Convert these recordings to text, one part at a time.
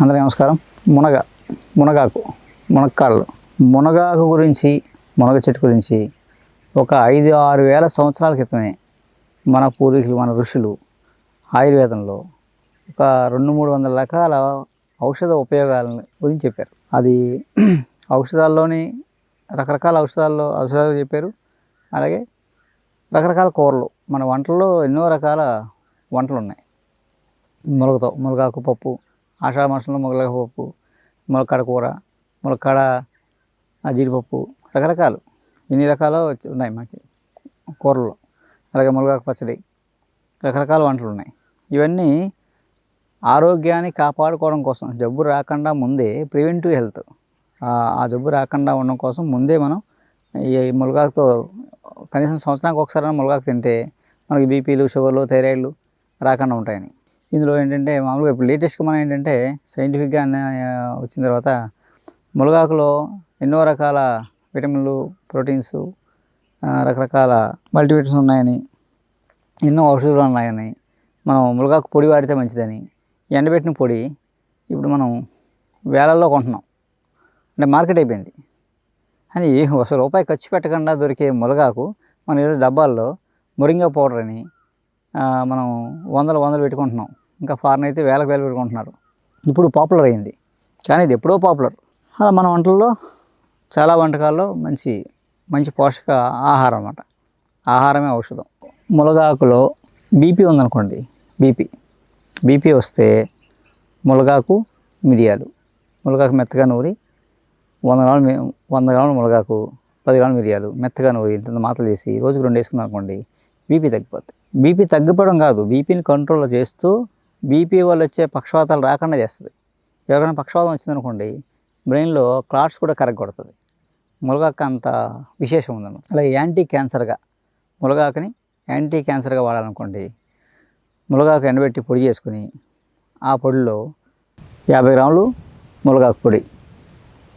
అందరికీ నమస్కారం. మునగ మునగాకు మునక్కాళ్ళు మునగాకు గురించి మునగ చెట్టు గురించి ఒక ఐదు ఆరు వేల సంవత్సరాల క్రితమే మన పూర్వీకులు మన ఋషులు ఆయుర్వేదంలో ఒక రెండు మూడు వందల రకాల ఔషధ ఉపయోగాలను గురించి చెప్పారు. అది ఔషధాల్లోని రకరకాల ఔషధాల్లో ఔషధాలు చెప్పారు. అలాగే రకరకాల కూరలు మన వంటల్లో ఎన్నో రకాల వంటలు ఉన్నాయి. మునగతో మునగాకు పప్పు ఆషాఢ మాసంలో మునగాకు ములక్కాడ కూర ములక్కాడ ఆ జీడిపప్పు రకరకాలు. ఇన్ని రకాలు వచ్చి- ఉన్నాయి మనకి కూరల్లో. అలాగే మునగాకు పచ్చడి రకరకాల వంటలు ఉన్నాయి. ఇవన్నీ ఆరోగ్యాన్ని కాపాడుకోవడం కోసం జబ్బు రాకుండా ముందే ప్రివెంటివ్ హెల్త్. ఆ జబ్బు రాకుండా ఉండడం కోసం ముందే మనం ఈ మునగాకుతో కనీసం సంవత్సరానికి ఒకసారి మునగాకు తింటే మనకి బీపీలు షుగర్లు థైరాయిడ్లు రాకుండా ఉంటాయని. ఇందులో ఏంటంటే మామూలుగా ఇప్పుడు లేటెస్ట్గా మనం ఏంటంటే సైంటిఫిక్గా వచ్చిన తర్వాత మునగాకులో ఎన్నో రకాల విటమిన్లు ప్రోటీన్స్ రకరకాల మల్టీవిటమిన్స్ ఉన్నాయని ఎన్నో ఔషధాలు ఉన్నాయని మనం మునగాకు పొడి వాడితే మంచిదని ఎండబెట్టిన పొడి ఇప్పుడు మనం వేలల్లో కొంటున్నాం. అంటే మార్కెట్ అయిపోయింది. అని ఒక రూపాయి ఖర్చు పెట్టకుండా దొరికే మునగాకు మన ఈరోజు డబ్బాల్లో మొరింగా పౌడర్ అని మనం వందలు వందలు పెట్టుకుంటున్నాం. ఇంకా ఫారెన్ అయితే వేలకు వేలు పెట్టుకుంటున్నారు. ఇప్పుడు పాపులర్ అయింది. కానీ ఇది ఎప్పుడో పాపులర్. అలా మన వంటల్లో చాలా వంటకాల్లో మంచి మంచి పోషక ఆహారం అన్నమాట. ఆహారమే ఔషధం. ములగాకులో బీపీ ఉందనుకోండి బీపీ. బీపీ వస్తే ములగాకు మిరియాలు. ములగాకు మెత్తగా నూరి వంద గ్రాములు వంద గ్రాములు ములగాకు పది గ్రాములు మిరియాలు మెత్తగా నూరి ఇంత మాటలు చేసి రోజుకు రెండు వేసుకున్నాం అనుకోండి బీపీ తగ్గిపోతుంది బీపీ తగ్గిపోవడం కాదు బీపీని కంట్రోల్ చేస్తూ బీపీ వల్ల వచ్చే పక్షవాతాలు రాకుండా చేస్తుంది. ఎవరైనా పక్షవాతం వచ్చిందనుకోండి బ్రెయిన్లో క్లాట్స్ కూడా కరెక్ట్ కొడుతుంది మునగాకు అంత విశేషం ఉందన్నమాట. అలాగే యాంటీ క్యాన్సర్గా ములగాకుని యాంటీ క్యాన్సర్గా వాడాలనుకోండి ములగాకు ఎండబెట్టి పొడి చేసుకుని ఆ పొడిలో యాభై గ్రాములు ములగాకు పొడి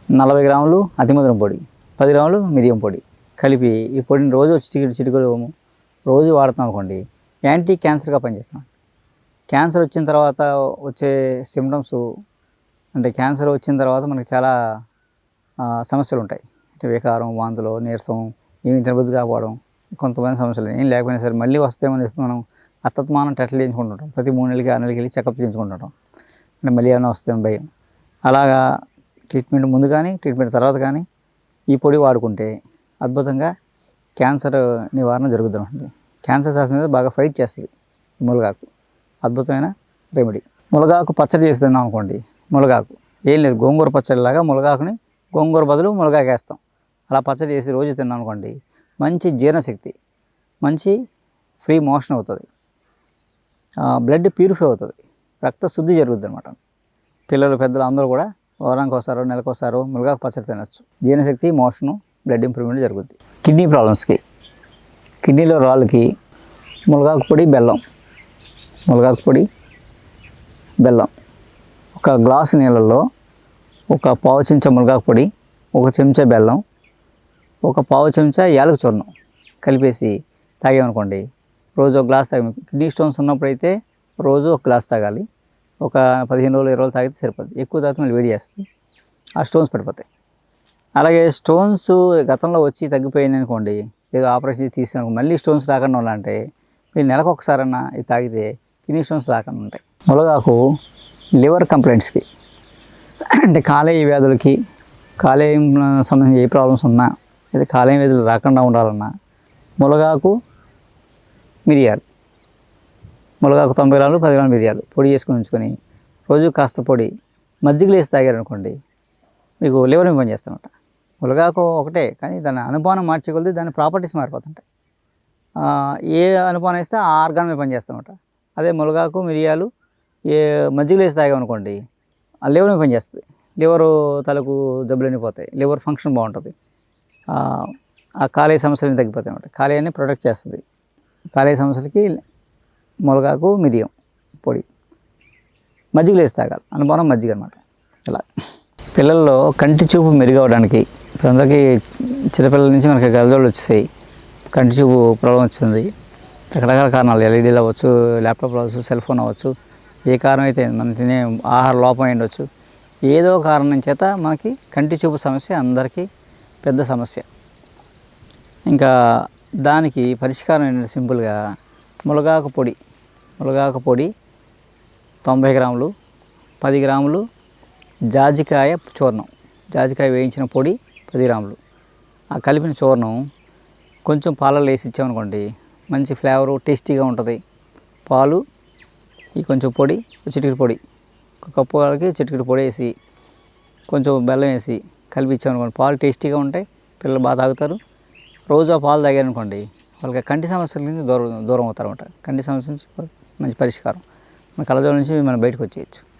నలభై గ్రాములు అతిమధురం పొడి పది గ్రాములు మిరియం పొడి కలిపి ఈ పొడిని రోజు చిటికి చిటికలు రోజు వాడుతాం అనుకోండి యాంటీ క్యాన్సర్గా పనిచేస్తాం క్యాన్సర్ వచ్చిన తర్వాత వచ్చే సిమ్టమ్స్ అంటే క్యాన్సర్ వచ్చిన తర్వాత మనకి చాలా సమస్యలు ఉంటాయి. అంటే వికారం వాంతులు నీరసం ఏమి తినబుద్ధి కాకపోవడం కొంతమంది సమస్యలు ఏం లేకపోయినా సరే మళ్ళీ వస్తేమని చెప్పి మనం అత్తత్మానం టెస్ట్లు చేయించుకుంటుంటాం. ప్రతి మూడు నెలలకి ఆరు నెలలకి వెళ్ళి చెకప్ చేయించుకుంటుంటాం. అంటే మళ్ళీ ఏమైనా వస్తుందని భయం. అలాగా ట్రీట్మెంట్ ముందు కానీ ట్రీట్మెంట్ తర్వాత కానీ ఈ పొడి వాడుకుంటే అద్భుతంగా క్యాన్సర్ నివారణ జరుగుతుంది క్యాన్సర్ శాస్త్రం మీద బాగా ఫైట్ చేస్తుంది ములుగాకు. అద్భుతమైన రెమెడీ మునగాకు పచ్చడి చేస్తున్నాం అనుకోండి మునగాకు ఏం లేదు గోంగూర పచ్చడిలాగా మునగాకుని గోంగూర బదులు మునగాకు వేస్తాం అలా పచ్చడి చేసి రోజు తిన్నాం అనుకోండి మంచి జీర్ణశక్తి మంచి ఫ్రీ మోషన్ అవుతుంది. బ్లడ్ ప్యూరిఫై అవుతుంది. రక్త శుద్ధి జరుగుతుంది అనమాట పిల్లలు పెద్దలు అందరూ కూడా వారానికి ఒకసారో నెలకు ఒకసారో మునగాకు పచ్చడి తినచ్చు. జీర్ణశక్తి మోషను బ్లడ్ ఇంప్రూవ్మెంట్ జరుగుద్ది. కిడ్నీ ప్రాబ్లమ్స్కి కిడ్నీలో రాళ్ళకి మునగాకు పొడి బెల్లం. మునగాకు పొడి బెల్లం. ఒక గ్లాసు నీళ్ళల్లో ఒక పావు చెంచా మునగాకు పొడి ఒక చెంచా బెల్లం ఒక పావు చెంచా యాలక చూర్ణం కలిపేసి తాగామనుకోండి రోజు ఒక గ్లాస్ తాగి కిడ్నీ స్టోన్స్ ఉన్నప్పుడైతే రోజు ఒక గ్లాస్ తాగాలి. ఒక పదిహేను రోజులు ఇరవై రోజులు తాగితే సరిపోతుంది ఎక్కువ తాగితే మళ్ళీ వేడి చేస్తుంది. ఆ స్టోన్స్ పడిపోతాయి. అలాగే స్టోన్స్ గతంలో వచ్చి తగ్గిపోయాయి అనుకోండి ఏదో ఆపరేషన్ తీసాను మళ్ళీ స్టోన్స్ రాకుండా ఉండాలంటే మీరు నెలకు ఒకసారన్నా ఇది తాగితే కిడ్నీ రాకుండా ఉంటాయి. ములగాకు లివర్ కంప్లైంట్స్కి అంటే కాలేయ వ్యాధులకి కాలేయం సంబంధించి ఏ ప్రాబ్లమ్స్ ఉన్నా అయితే కాలేయం వ్యాధులు రాకుండా ఉండాలన్నా ములగాకు మిరియాలు. ములగాకు తొంభై గ్రాములు పది గ్రాములు మిరియాలు పొడి చేసుకుని ఉంచుకొని రోజు కాస్త పొడి మజ్జిగలు వేసి తాగారనుకోండి మీకు లివర్ పని చేస్తామట ములగాకు ఒకటే కానీ దాని అనుపానం మార్చగలది దాని ప్రాపర్టీస్ మారిపోతుంటాయి. ఏ అనుపానం వేస్తే ఆ ఆర్గాన్ మీద పనిచేస్తామట అదే మునగాకు మిరియాలు ఏ మజ్జిగలు వేసి తాగామనుకోండి ఆ లివర్ పనిచేస్తుంది లివర్ తలకు జబ్బులన్నీ పోతాయి. లివర్ ఫంక్షన్ బాగుంటుంది. ఆ, కాలేయ సమస్యలు తగ్గిపోతాయి అన్నమాట. కాలేయాన్ని ప్రొటెక్ట్ చేస్తుంది. కాలేయ సమస్యలకి మునగాకు మిరియం పొడి. మజ్జిగలు వేసి తాగాలి. అనుభవం మజ్జిగ అనమాట ఇలా. పిల్లల్లో కంటి చూపు మెరుగవడానికి ఇప్పుడు అందరికీ చిన్నపిల్లల నుంచి మనకి గలజోళ్ళు వచ్చేసాయి. కంటి చూపు ప్రాబ్లం వచ్చింది. రకరకాల కారణాలు ఎల్ఈడీలు అవ్వచ్చు ల్యాప్టాప్ అవ్వచ్చు సెల్ ఫోన్ అవ్వచ్చు ఏ కారణం అయితే మనం తినే ఆహార లోపం అయి ఉండొచ్చు. ఏదో కారణం చేత మనకి కంటి చూపు సమస్య అందరికీ పెద్ద సమస్య. ఇంకా దానికి పరిష్కారం ఏంటంటే సింపుల్గా మునగాకు పొడి. మునగాకు పొడి తొంభై గ్రాములు పది గ్రాములు జాజికాయ చూర్ణం. జాజికాయ వేయించిన పొడి పది గ్రాములు. ఆ కలిపిన చూర్ణం కొంచెం పాలలో వేసి ఇచ్చామనుకోండి మంచి ఫ్లేవరు టేస్టీగా ఉంటుంది. పాలు ఈ కొంచెం పొడి చిటికెడు పొడి. ఒక కప్పు వాళ్ళకి చిటికెడు పొడి వేసి కొంచెం బెల్లం వేసి కలిపించామనుకోండి పాలు టేస్టీగా ఉంటాయి పిల్లలు బాగా తాగుతారు. రోజు ఆ పాలు తాగారనుకోండి వాళ్ళకి కంటి సమస్యల నుంచి దూరం దూరం అవుతారు అనమాట కంటి సమస్య నుంచి మంచి పరిష్కారం. మన కళ్ళజోల నుంచి మనం బయటకు వచ్చేయచ్చు.